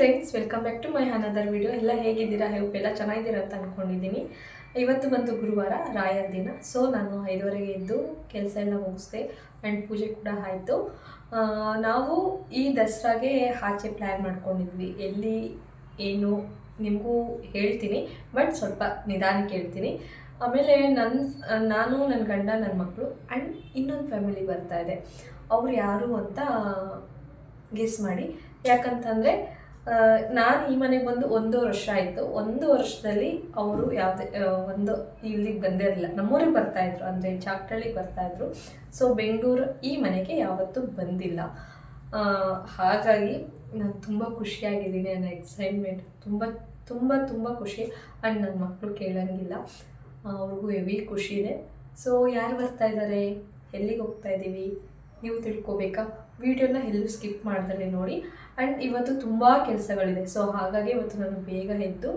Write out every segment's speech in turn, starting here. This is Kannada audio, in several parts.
Friends welcome back to my another video ಎಲ್ಲ ಹೇಗಿದ್ದೀರಾ? ಹೆಲ್ಪ್ ಎಲ್ಲ ಚೆನ್ನಾಗಿದ್ದೀರಾ ಅಂತ ಅಂದ್ಕೊಂಡಿದ್ದೀನಿ ಇವತ್ತು ಬಂದು ಗುರುವಾರ, ರಾಯರ ದಿನ. ಸೊ ನಾನು ಐದುವರೆಗೆ ಎದ್ದು ಕೆಲಸ ಎಲ್ಲ ಮುಗಿಸ್ದೆ ಆ್ಯಂಡ್ ಪೂಜೆ ಕೂಡ ಆಯಿತು. ನಾವು ಈ ದಸರಾಗೆ ಆಚೆ ಪ್ಲ್ಯಾನ್ ಮಾಡ್ಕೊಂಡಿದ್ವಿ. ಎಲ್ಲಿ ಏನು ನಿಮಗೂ ಹೇಳ್ತೀನಿ ಬಟ್ ಸ್ವಲ್ಪ ನಿಧಾನಕ್ಕೆ ಹೇಳ್ತೀನಿ. ಆಮೇಲೆ ನನ್ನ ನಾನು ನನ್ನ ಗಂಡ ನನ್ನ ಮಕ್ಕಳು ಆ್ಯಂಡ್ ಇನ್ನೊಂದು ಫ್ಯಾಮಿಲಿ ಬರ್ತಾ ಇದೆ. ಅವ್ರು ಯಾರು ಅಂತ ಗೆಸ್ ಮಾಡಿ. ಯಾಕಂತಂದರೆ ನಾನು ಈ ಮನೆಗೆ ಬಂದು ಒಂದು ವರ್ಷ ಆಯಿತು. ಒಂದು ವರ್ಷದಲ್ಲಿ ಅವರು ಯಾವುದೇ ಒಂದು ಇಲ್ಲಿಗೆ ಬಂದೇ ಇರಲಿಲ್ಲ. ನಮ್ಮೂರಿಗೆ ಬರ್ತಾಯಿದ್ರು ಅಂದರೆ ಚಾಕ್ಟಳ್ಳಿಗೆ ಬರ್ತಾಯಿದ್ರು ಸೊ ಬೆಂಗಳೂರು ಈ ಮನೆಗೆ ಯಾವತ್ತೂ ಬಂದಿಲ್ಲ. ಹಾಗಾಗಿ ನಾನು ತುಂಬ ಖುಷಿಯಾಗಿದ್ದೀನಿ, ನನ್ನ ಎಕ್ಸೈಟ್ಮೆಂಟ್ ತುಂಬ ತುಂಬ ತುಂಬ ಖುಷಿ. ಆ್ಯಂಡ್ ನನ್ನ ಮಕ್ಕಳು ಕೇಳೋಂಗಿಲ್ಲ. ಅವ್ರಿಗೂ ಹೆವಿ ಖುಷಿ ಇದೆ ಸೊ ಯಾರು ಬರ್ತಾ ಇದ್ದಾರೆ ಎಲ್ಲಿಗೆ ಹೋಗ್ತಾ ಇದ್ದೀವಿ ನೀವು ತಿಳ್ಕೊಬೇಕಾ? ವಿಡಿಯೋನ ಎಲ್ಲೂ ಸ್ಕಿಪ್ ಮಾಡ್ತಾರೆ ನೋಡಿ. ಆ್ಯಂಡ್ ಇವತ್ತು ತುಂಬ ಕೆಲಸಗಳಿದೆ. ಸೊ ಹಾಗಾಗಿ ಇವತ್ತು ನಾನು ಬೇಗ ಎದ್ದು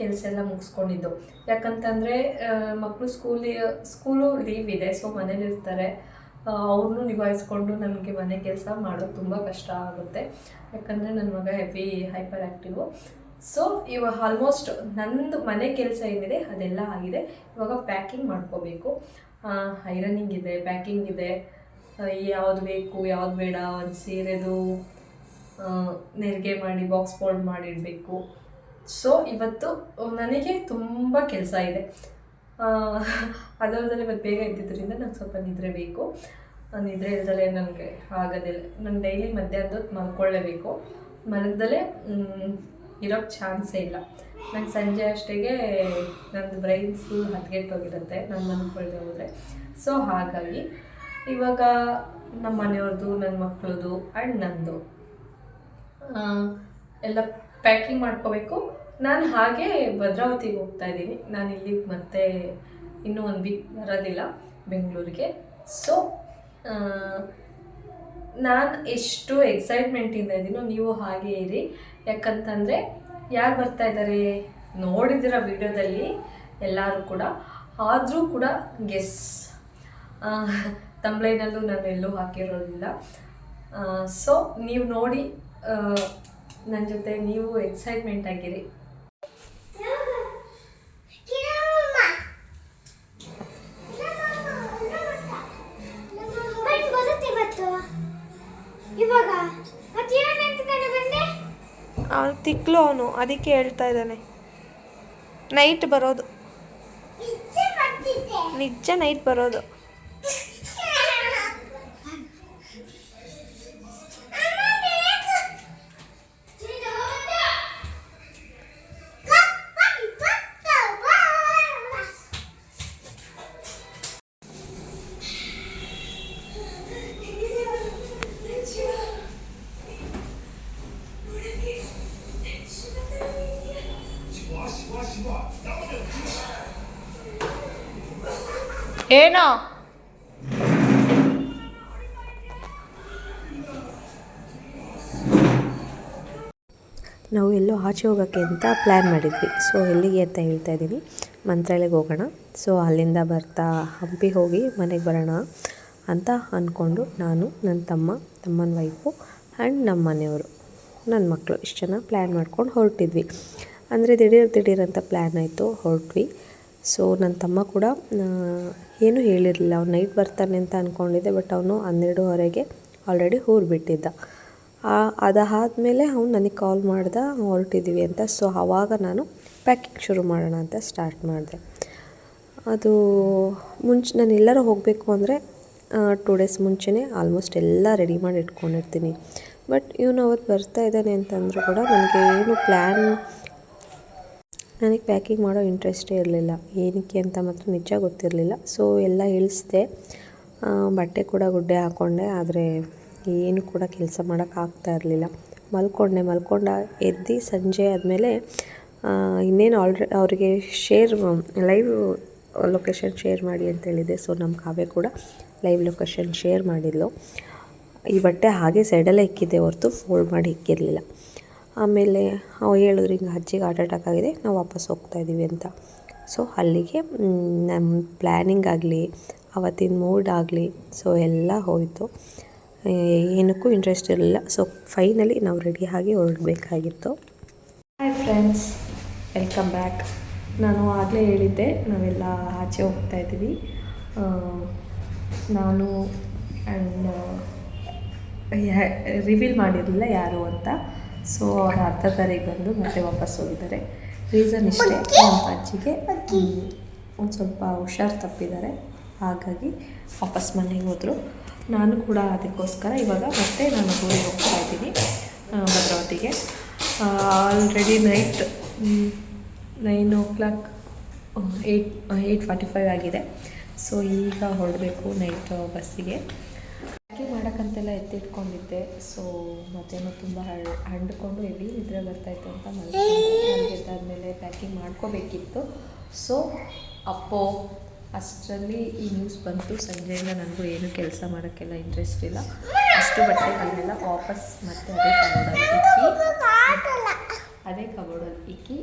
ಕೆಲಸ ಎಲ್ಲ ಮುಗಿಸ್ಕೊಂಡಿದ್ದು. ಯಾಕಂತಂದರೆ ಮಕ್ಕಳು ಸ್ಕೂಲಿ, ಸ್ಕೂಲು ಲೀವ್ ಇದೆ. ಸೊ ಮನೇಲಿರ್ತಾರೆ ಅವ್ರನ್ನೂ ನಿಭಾಯಿಸ್ಕೊಂಡು ನನಗೆ ಮನೆ ಕೆಲಸ ಮಾಡೋದು ತುಂಬ ಕಷ್ಟ ಆಗುತ್ತೆ. ಯಾಕಂದರೆ ನನ್ನ ಮಗ ಹೆವಿ ಹೈಪರ್ ಆ್ಯಕ್ಟಿವು ಸೊ ಇವಾಗ ಆಲ್ಮೋಸ್ಟ್ ನಂದು ಮನೆ ಕೆಲಸ ಏನಿದೆ, ಅದೆಲ್ಲ ಆಗಿದೆ. ಇವಾಗ ಪ್ಯಾಕಿಂಗ್ ಮಾಡ್ಕೋಬೇಕು. ಐರನಿಂಗ್ ಇದೆ ಪ್ಯಾಕಿಂಗ್ ಇದೆ. ಯಾವ್ದು ಬೇಕು, ಯಾವ್ದು ಬೇಡ, ಒಂದು ಸೀರೆದು ನೆರಿಗೆ ಮಾಡಿ ಬಾಕ್ಸ್ ಫೋಲ್ಡ್ ಮಾಡಿಡಬೇಕು. ಸೊ ಇವತ್ತು ನನಗೆ ತುಂಬ ಕೆಲಸ ಇದೆ. ಅದಲ್ಲದೆ ಇವತ್ತು ಬೇಗ ಇದ್ದಿದ್ದರಿಂದ ನಂಗೆ ಸ್ವಲ್ಪ ನಿದ್ರೆ ಬೇಕು. ನಿದ್ರೆ ಇಲ್ದಲೆ ನನಗೆ ಆಗೋದಿಲ್ಲ. ನಾನು ಡೈಲಿ ಮಧ್ಯಾಹ್ನದ್ದು ಮಲ್ಕೊಳ್ಳೇಬೇಕು ಮಲಗ್ದಲೇ ಇರೋಕ್ಕೆ ಚಾನ್ಸೇ ಇಲ್ಲ. ನಂಗೆ ಸಂಜೆ ಅಷ್ಟೇಗೆ ನಂದು ಬ್ರೈನ್ ಫುಲ್ ಹದ್ಗೆಟ್ಟೋಗಿರುತ್ತೆ ನಾನು ಮಲ್ಕೊಳ್ಳದೆ ಹೋದರೆ. ಸೊ ಹಾಗಾಗಿ ಇವಾಗ ನಮ್ಮ ಮನೆಯವ್ರದ್ದು ನನ್ನ ಮಕ್ಕಳದು ಆ್ಯಂಡ್ ನಂದು. ಎಲ್ಲ ಪ್ಯಾಕಿಂಗ್ ಮಾಡ್ಕೋಬೇಕು. ನಾನು ಹಾಗೆ ಭದ್ರಾವತಿಗೆ ಹೋಗ್ತಾ ಇದ್ದೀನಿ. ನಾನು ಇಲ್ಲಿಗೆ ಮತ್ತೆ ಇನ್ನೂ ಒಂದು ವೀಕ್ ಬರೋದಿಲ್ಲ ಬೆಂಗಳೂರಿಗೆ. ಸೊ ನಾನು ಎಷ್ಟು ಎಕ್ಸೈಟ್ಮೆಂಟಿಂದ ಇದ್ದೀನೋ ನೀವು ಹಾಗೆ ಇರಿ. ಯಾಕಂತಂದರೆ ಯಾರು ಬರ್ತಾ ಇದ್ದಾರೆ ನೋಡಿದಿರ ವಿಡಿಯೋದಲ್ಲಿ ಎಲ್ಲರೂ ಕೂಡ. ಆದರೂ ಕೂಡ ಗೆಸ್ ತಂಬ್ಲೈನಲ್ಲೂ ನಾನು ಎಲ್ಲೂ ಹಾಕಿರೋದಿಲ್ಲ. ಸೊ ನೀವು ನೋಡಿ ನನ್ನ ಜೊತೆ ನೀವು ಎಕ್ಸೈಟ್ಮೆಂಟ್ ಆಗಿರಿ. ಅವ್ನು ತಿಕ್ಲು ಅವನು ಅದಕ್ಕೆ ಹೇಳ್ತಾ ಇದ್ದಾನೆ. ನೈಟ್ ಬರೋದು. ನಿಜ ನೈಟ್ ಬರೋದು. ಏನೋ? ನಾವು ಎಲ್ಲೋ ಆಚೆ ಹೋಗೋಕ್ಕೆ ಅಂತ ಪ್ಲ್ಯಾನ್ ಮಾಡಿದ್ವಿ. ಸೊ ಎಲ್ಲಿಗೆ ಅಂತ ಹೇಳ್ತಾ ಇದ್ದೀನಿ. ಮಂತ್ರಾಲಯಕ್ಕೆ ಹೋಗೋಣ. ಸೊ ಅಲ್ಲಿಂದ ಬರ್ತಾ ಹಂಪಿ ಹೋಗಿ ಮನೆಗೆ ಬರೋಣ ಅಂತ ಅಂದ್ಕೊಂಡು ನಾನು, ನನ್ನ ತಮ್ಮ, ತಮ್ಮನ ವೈಫು ಆ್ಯಂಡ್ ನಮ್ಮ ಮನೆಯವರು ನನ್ನ ಮಕ್ಕಳು ಇಷ್ಟು ಜನ ಪ್ಲ್ಯಾನ್ ಮಾಡ್ಕೊಂಡು ಹೊರಟಿದ್ವಿ. ಅಂದರೆ ದಿಢೀರ್ ದಿಢೀರ್ ಅಂತ ಪ್ಲ್ಯಾನ್ ಆಯಿತು, ಹೊರಟ್ವಿ. ಸೊ ನನ್ನ ತಮ್ಮ ಕೂಡ ಏನು ಹೇಳಿರಲಿಲ್ಲ. ಅವ್ನು ನೈಟ್ ಬರ್ತಾನೆ ಅಂತ ಅಂದ್ಕೊಂಡಿದ್ದೆ ಬಟ್ ಅವನು ಹನ್ನೆರಡುವರೆಗೆ ಆಲ್ರೆಡಿ ಊರು ಬಿಟ್ಟಿದ್ದ. ಅದಾದಮೇಲೆ ಅವ್ನು ನನಗೆ ಕಾಲ್ ಮಾಡ್ದೆ ಹೊರಟಿದ್ದೀವಿ ಅಂತ. ಸೊ ಆವಾಗ ನಾನು ಪ್ಯಾಕಿಂಗ್ ಶುರು ಮಾಡೋಣ ಅಂತ ಸ್ಟಾರ್ಟ್ ಮಾಡಿದೆ. ಅದು ಮುಂಚೆ, ನಾನು ಎಲ್ಲರೂ ಹೋಗಬೇಕು ಅಂದರೆ ಟೂ ಡೇಸ್ ಮುಂಚೆನೇ ಆಲ್ಮೋಸ್ಟ್ ಎಲ್ಲ ರೆಡಿ ಮಾಡಿ ಇಟ್ಕೊಂಡಿರ್ತೀನಿ. ಬಟ್ ಇವನು ಅವತ್ತು ಬರ್ತಾ ಇದ್ದಾನೆ ಅಂತಂದರೂ ಕೂಡ ನನಗೆ ಏನು ಪ್ಲ್ಯಾನ್ ನನಗೆ ಪ್ಯಾಕಿಂಗ್ ಮಾಡೋ ಇಂಟ್ರೆಸ್ಟೇ ಇರಲಿಲ್ಲ. ಏನಕ್ಕೆ ಅಂತ ಮಾತ್ರ ನಿಜ ಗೊತ್ತಿರಲಿಲ್ಲ. ಸೊ ಎಲ್ಲ ಇಳಿಸ್ದೆ. ಬಟ್ಟೆ ಕೂಡ ಗುಡ್ಡೆ ಹಾಕ್ಕೊಂಡೆ ಆದರೆ ಏನು ಕೂಡ ಕೆಲಸ ಮಾಡೋಕ್ಕಾಗ್ತಾ ಇರಲಿಲ್ಲ. ಮಲ್ಕೊಂಡೆ, ಮಲ್ಕೊಂಡ ಎದ್ದು ಸಂಜೆ ಆದಮೇಲೆ ಇನ್ನೇನು ಆಲ್ರೆ ಅವರಿಗೆ ಶೇರ್ ಲೈವ್ ಲೊಕೇಶನ್ ಶೇರ್ ಮಾಡಿ ಅಂತ ಹೇಳಿದೆ ಸೊ ನಮ್ಮ ಕಾವ್ಯ ಕೂಡ ಲೈವ್ ಲೊಕೇಶನ್ ಶೇರ್ ಮಾಡಿದ್ಲು. ಈ ಬಟ್ಟೆ ಹಾಗೆ ಸೈಡಲ್ಲೇ ಇಕ್ಕಿದ್ದೆ ಹೊರತು ಫೋಲ್ಡ್ ಮಾಡಿ ಇಕ್ಕಿರಲಿಲ್ಲ. ಆಮೇಲೆ ಅವು ಹೇಳಿದ್ರು, ಹಿಂಗೆ ಅಜ್ಜಿಗೆ ಹಾರ್ಟ್ ಅಟ್ಯಾಕ್ ಆಗಿದೆ, ನಾವು ವಾಪಸ್ ಹೋಗ್ತಾ ಇದ್ದೀವಿ ಅಂತ. ಸೊ ಅಲ್ಲಿಗೆ ನಮ್ಮ ಪ್ಲ್ಯಾನಿಂಗ್ ಆಗಲಿ, ಅವತ್ತಿನ ಮೂಡ್ ಆಗಲಿ ಸೊ ಎಲ್ಲ ಹೋಯಿತು. ಏನಕ್ಕೂ ಇಂಟ್ರೆಸ್ಟ್ ಇರಲಿಲ್ಲ. ಸೊ ಫೈನಲಿ ನಾವು ರೆಡಿ ಆಗಿ ಹೊರಡಬೇಕಾಗಿತ್ತು. ಹಾಯ್ ಫ್ರೆಂಡ್ಸ್ ವೆಲ್ಕಮ್ ಬ್ಯಾಕ್ ನಾನು ಆಗಲೇ ಹೇಳಿದ್ದೆ, ನಾವೆಲ್ಲ ಆಚೆ ಹೋಗ್ತಾ ಇದ್ದೀವಿ. ನಾನು ಆ್ಯಂಡ್ ರಿವೀಲ್ ಮಾಡಿರಲಿಲ್ಲ ಯಾರು ಅಂತ. ಸೊ ಅವ್ರು ಅರ್ಧ ದಾರಿಗೆ ಬಂದು ಮತ್ತೆ ವಾಪಸ್ ಹೋಗಿದ್ದಾರೆ. ರೀಸನ್ ಇಷ್ಟೇ. ನಮ್ಮ ಅಜ್ಜಿಗೆ ಒಂದು ಸ್ವಲ್ಪ ಹುಷಾರು ತಪ್ಪಿದ್ದಾರೆ. ಹಾಗಾಗಿ ವಾಪಸ್ ಮನೆಗೆ ಹೋದರು. ನಾನು ಕೂಡ ಅದಕ್ಕೋಸ್ಕರ ಇವಾಗ ಮತ್ತೆ ನಾನು ಊರಿಗೆ ಹೋಗ್ತಾ ಇದ್ದೀನಿ ಭದ್ರಾವತಿಗೆ. Already night nine o'clock eight eight forty five ಆಗಿದೆ. ಸೊ ಈಗ ಹೊರಡಬೇಕು ನೈಟ್ ಬಸ್ಸಿಗೆ. ಪ್ಯಾಕಿಂಗ್ ಮಾಡೋಕ್ಕಂತೆಲ್ಲ ಎತ್ತಿಟ್ಕೊಂಡಿದ್ದೆ. ಸೊ ಮತ್ತೇನೋ ತುಂಬ ಹಳ್, ಹಂಡ್ಕೊಂಡು ಹೆವಿ ನಿದ್ರೆ ಬರ್ತಾಯಿತ್ತು ಅಂತ ಮಲಗಿದ್ದಾದಮೇಲೆ ಪ್ಯಾಕಿಂಗ್ ಮಾಡ್ಕೋಬೇಕಿತ್ತು. ಸೊ ಅಪ್ಪೋ, ಅಷ್ಟರಲ್ಲಿ ಈ ನ್ಯೂಸ್ ಬಂತು. ಸಂಜೆಯಿಂದ ನನಗೂ ಏನು ಕೆಲಸ ಮಾಡೋಕ್ಕೆಲ್ಲ ಇಂಟ್ರೆಸ್ಟ್ ಇಲ್ಲ. ಅಷ್ಟು ಬಟ್ಟೆಗಳನ್ನೆಲ್ಲ ವಾಪಸ್ ಮತ್ತೆ ಅದೇ ಕಬೋರ್ಡಲ್ಲಿ ಇಕ್ಕಿ. ಅದೇ ಕಬೋರ್ಡಲ್ಲಿ ಇಕ್ಕಿ.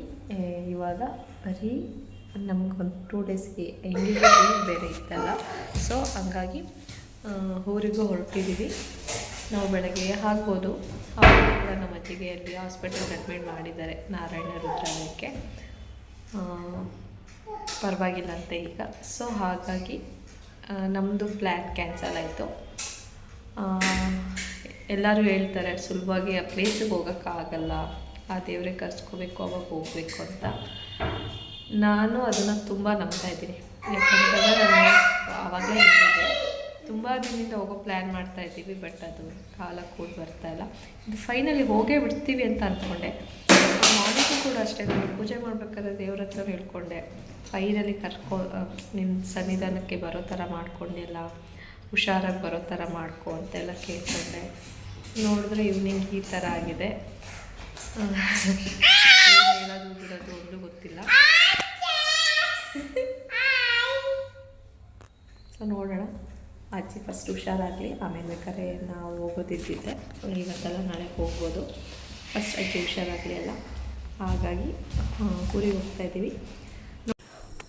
ಇವಾಗ ಬರೀ ಒಂದು ಟೂ ಡೇಸ್ಗೆ ಲೀವ್ ಬೇರೆ ಇತ್ತಲ್ಲ. ಸೊ ಹಂಗಾಗಿ ಊರಿಗೂ ಹೊರಟಿದ್ದೀವಿ. ನಾವು ಬೆಳಗ್ಗೆ ಆಗ್ಬೋದು ಅವರು ಕೂಡ ನಮ್ಮ ಅಜ್ಜಿಗೆ ಅಲ್ಲಿ ಹಾಸ್ಪಿಟಲ್ಗೆ ಅಡ್ಮಿಟ್ ಮಾಡಿದ್ದಾರೆ ನಾರಾಯಣ ರುದ್ರಾಲಯಕ್ಕೆ. ಪರವಾಗಿಲ್ಲ ಅಂತ ಈಗ. ಸೊ ಹಾಗಾಗಿ ನಮ್ಮದು ಪ್ಲ್ಯಾನ್ ಕ್ಯಾನ್ಸಲ್ ಆಯಿತು. ಎಲ್ಲರೂ ಹೇಳ್ತಾರೆ, ಸುಲಭವಾಗಿ ಆ ಪ್ಲೇಸಿಗೆ ಹೋಗೋಕ್ಕಾಗಲ್ಲ ಆ ದೇವರೇ ಕರ್ಸ್ಕೋಬೇಕು, ಅವಾಗ ಹೋಗಬೇಕು ಅಂತ. ನಾನು ಅದನ್ನು ತುಂಬ ನಂಬ್ತಾ ಇದ್ದೀನಿ. ಯಾಕಂತಂದರೆ ನಾನು ಆವಾಗಲೇ ಹೇಳಿದ್ದೆ ತುಂಬ ದಿನದಿಂದ ಹೋಗೋ ಪ್ಲ್ಯಾನ್ ಮಾಡ್ತಾ ಇದ್ದೀವಿ ಬಟ್ ಅದು ಕಾಲ ಕೂಡ ಬರ್ತಾ ಇಲ್ಲ. ಇದು ಫೈನಲಿ ಹೋಗೇ ಬಿಡ್ತೀವಿ ಅಂತ ಅಂದ್ಕೊಂಡೆ ಮಾಡಿದ್ದು ಕೂಡ ಅಷ್ಟೇ, ನಾನು ಪೂಜೆ ಮಾಡಬೇಕಾದ್ರೆ ದೇವ್ರ ಹತ್ರ ಹೇಳ್ಕೊಂಡೆ. ಫೈನಲಿ ಕರ್ಕೊ ನಿಮ್ಮ ಸನ್ನಿಧಾನಕ್ಕೆ ಬರೋ ಥರ ಮಾಡ್ಕೊಂಡೆಲ್ಲ ಹುಷಾರಾಗಿ ಬರೋ ಥರ ಮಾಡ್ಕೊ ಅಂತೆಲ್ಲ ಕೇಳ್ಕೊಂಡೆ. ನೋಡಿದ್ರೆ ಇವ್ನಿಂಗ್ ಈ ಥರ ಆಗಿದೆ ಆ, ಏನ್ ಹೇಳೋದು ಬಿಡೋದು ಒಂದು ಗೊತ್ತಿಲ್ಲ ಸೊ ನೋಡೋಣ ಅಜ್ಜಿ ಫಸ್ಟ್ ಹುಷಾರಾಗಲಿ, ಆಮೇಲೆ ಬೇಕಾದ್ರೆ ನಾವು ಹೋಗೋದಿದ್ದಿದ್ದೆ ಇವತ್ತೆಲ್ಲ ನಾಳೆ ಹೋಗ್ಬೋದು. ಫಸ್ಟ್ ಅಜ್ಜಿ ಹುಷಾರಾಗಲಿ ಅಲ್ಲ ಹಾಗಾಗಿ ಊರಿಗೆ ಹೋಗ್ತಾ ಇದ್ದೀವಿ.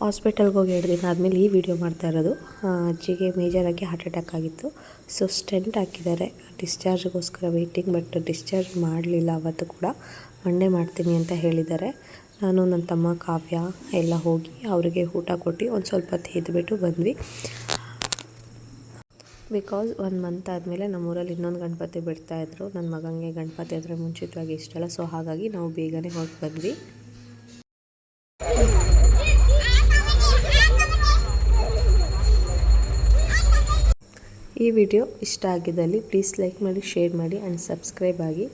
ಹಾಸ್ಪಿಟಲ್ಗೆ ಹೋಗಿ ಎರಡು ದಿನ ಆದಮೇಲೆ ಈ ವಿಡಿಯೋ ಮಾಡ್ತಾ ಇರೋದು. ಅಜ್ಜಿಗೆ ಮೇಜರಾಗಿ ಹಾರ್ಟ್ ಅಟ್ಯಾಕ್ ಆಗಿತ್ತು. ಸೊ ಸ್ಟೆಂಟ್ ಹಾಕಿದ್ದಾರೆ. ಡಿಸ್ಚಾರ್ಜ್ಗೋಸ್ಕರ ವೆಯ್ಟಿಂಗ್ ಬಟ್ ಡಿಸ್ಚಾರ್ಜ್ ಮಾಡಲಿಲ್ಲ ಅವತ್ತು ಕೂಡ. ಮಂಡೇ ಮಾಡ್ತೀನಿ ಅಂತ ಹೇಳಿದ್ದಾರೆ. ನಾನು, ನನ್ನ ತಮ್ಮ ಕಾವ್ಯ ಎಲ್ಲ ಹೋಗಿ ಅವರಿಗೆ ಊಟ ಕೊಟ್ಟು ಒಂದು ಸ್ವಲ್ಪ ಹೊತ್ತು ಎದ್ದುಬಿಟ್ಟು ಬಂದ್ವಿ. ಬಿಕಾಸ್ ಒಂದು ಮಂತ್ ಆದಮೇಲೆ ನಮ್ಮೂರಲ್ಲಿ ಇನ್ನೊಂದು ಗಣಪತಿ ಬಿಡ್ತಾಯಿದ್ರು ನನ್ನ ಮಗನಿಗೆ ಗಣಪತಿ ಆದರೆ ಮುಂಚಿತವಾಗಿ ಇಷ್ಟ ಅಲ್ಲ. ಸೊ ಹಾಗಾಗಿ ನಾವು ಬೇಗನೆ ಹೊರಟು ಬಂದ್ವಿ. ಈ ವಿಡಿಯೋ ಇಷ್ಟ ಆಗಿದ್ದಲ್ಲಿ ಪ್ಲೀಸ್ ಲೈಕ್ ಮಾಡಿ ಶೇರ್ ಮಾಡಿ ಆ್ಯಂಡ್ ಸಬ್ಸ್ಕ್ರೈಬ್ ಆಗಿ.